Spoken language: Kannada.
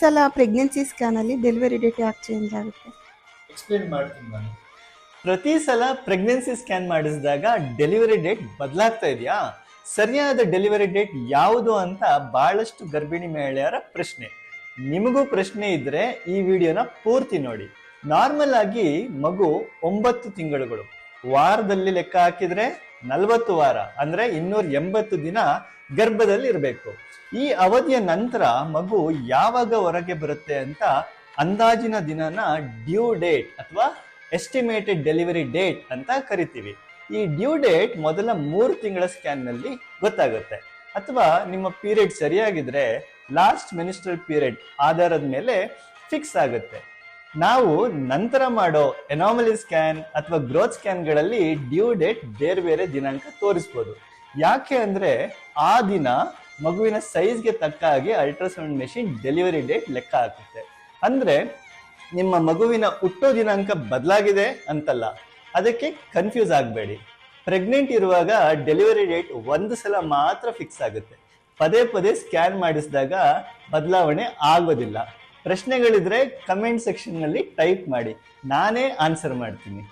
ಸಲ ಪ್ರೆಗ್ನೆನ್ಸಿ ಸ್ಕ್ಯಾನ್ ಅಲ್ಲಿ ಡೆಲಿವರಿ ಡೇಟ್ ಯಾಕೆ ಚೇಂಜ್ ಆಗುತ್ತೆ? ಎಕ್ಸ್ಪ್ಲೇನ್ ಮಾಡ್ತೀನಿ ನಾನು. ಪ್ರತಿ ಸಲ ಪ್ರೆಗ್ನೆನ್ಸಿ ಸ್ಕ್ಯಾನ್ ಮಾಡಿಸಿದಾಗ ಡೆಲಿವರಿ ಡೇಟ್ ಬದಲಾಗ್ತಾ ಇದೆಯಾ? ಸರಿಯಾದ ಡೆಲಿವರಿ ಡೇಟ್ ಯಾವುದು ಅಂತ ಬಹಳಷ್ಟು ಗರ್ಭಿಣಿ ಮಹಿಳೆಯರ ಪ್ರಶ್ನೆ. ನಿಮಗೂ ಪ್ರಶ್ನೆ ಇದ್ರೆ ಈ ವಿಡಿಯೋನ ಪೂರ್ತಿ ನೋಡಿ. ನಾರ್ಮಲ್ ಆಗಿ ಮಗು ಒಂಬತ್ತು ತಿಂಗಳುಗಳು. ವಾರದಲ್ಲಿ ಲೆಕ್ಕ ಹಾಕಿದ್ರೆ ನಲವತ್ತು ವಾರ, ಅಂದ್ರೆ ಇನ್ನೂರ ಎಂಬತ್ತು ದಿನ ಗರ್ಭದಲ್ಲಿ ಇರಬೇಕು. ಈ ಅವಧಿಯ ನಂತರ ಮಗು ಯಾವಾಗ ಹೊರಗೆ ಬರುತ್ತೆ ಅಂತ ಅಂದಾಜಿನ ದಿನನ ಡ್ಯೂ ಡೇಟ್ ಅಥವಾ ಎಸ್ಟಿಮೇಟೆಡ್ ಡೆಲಿವರಿ ಡೇಟ್ ಅಂತ ಕರಿತೀವಿ. ಈ ಡ್ಯೂ ಡೇಟ್ ಮೊದಲ ಮೂರು ತಿಂಗಳ ಸ್ಕ್ಯಾನ್ನಲ್ಲಿ ಗೊತ್ತಾಗುತ್ತೆ. ಅಥವಾ ನಿಮ್ಮ ಪೀರಿಯಡ್ ಸರಿಯಾಗಿದ್ರೆ ಲಾಸ್ಟ್ ಮಿನಿಸ್ಟರ್ ಪೀರಿಯಡ್ ಆಧಾರದ ಮೇಲೆ ಫಿಕ್ಸ್ ಆಗುತ್ತೆ. ನಾವು ನಂತರ ಮಾಡೋ ಎನಾಮಲಿ ಸ್ಕ್ಯಾನ್ ಅಥವಾ ಗ್ರೋತ್ ಸ್ಕ್ಯಾನ್ಗಳಲ್ಲಿ ಡ್ಯೂ ಡೇಟ್ ಬೇರೆ ಬೇರೆ ದಿನಾಂಕ ತೋರಿಸ್ಬೋದು. ಯಾಕೆ ಅಂದರೆ ಆ ದಿನ ಮಗುವಿನ ಸೈಜ್ಗೆ ತಕ್ಕ ಹಾಗೆ ಅಲ್ಟ್ರಾಸೌಂಡ್ ಮೆಷಿನ್ ಡೆಲಿವರಿ ಡೇಟ್ ಲೆಕ್ಕ ಹಾಕುತ್ತೆ. ಅಂದರೆ ನಿಮ್ಮ ಮಗುವಿನ ಹುಟ್ಟೋ ದಿನಾಂಕ ಬದಲಾಗಿದೆ ಅಂತಲ್ಲ. ಅದಕ್ಕೆ ಕನ್ಫ್ಯೂಸ್ ಆಗಬೇಡಿ. ಪ್ರೆಗ್ನೆಂಟ್ ಇರುವಾಗ ಡೆಲಿವರಿ ಡೇಟ್ ಒಂದು ಸಲ ಮಾತ್ರ ಫಿಕ್ಸ್ ಆಗುತ್ತೆ. ಪದೇ ಪದೇ ಸ್ಕ್ಯಾನ್ ಮಾಡಿಸಿದಾಗ ಬದಲಾವಣೆ ಆಗೋದಿಲ್ಲ. ಪ್ರಶ್ನೆಗಳಿದ್ರೆ ಕಮೆಂಟ್ ಸೆಕ್ಷನ್ನಲ್ಲಿ ಟೈಪ್ ಮಾಡಿ. ನಾನೇ ಆನ್ಸರ್ ಮಾಡ್ತೀನಿ.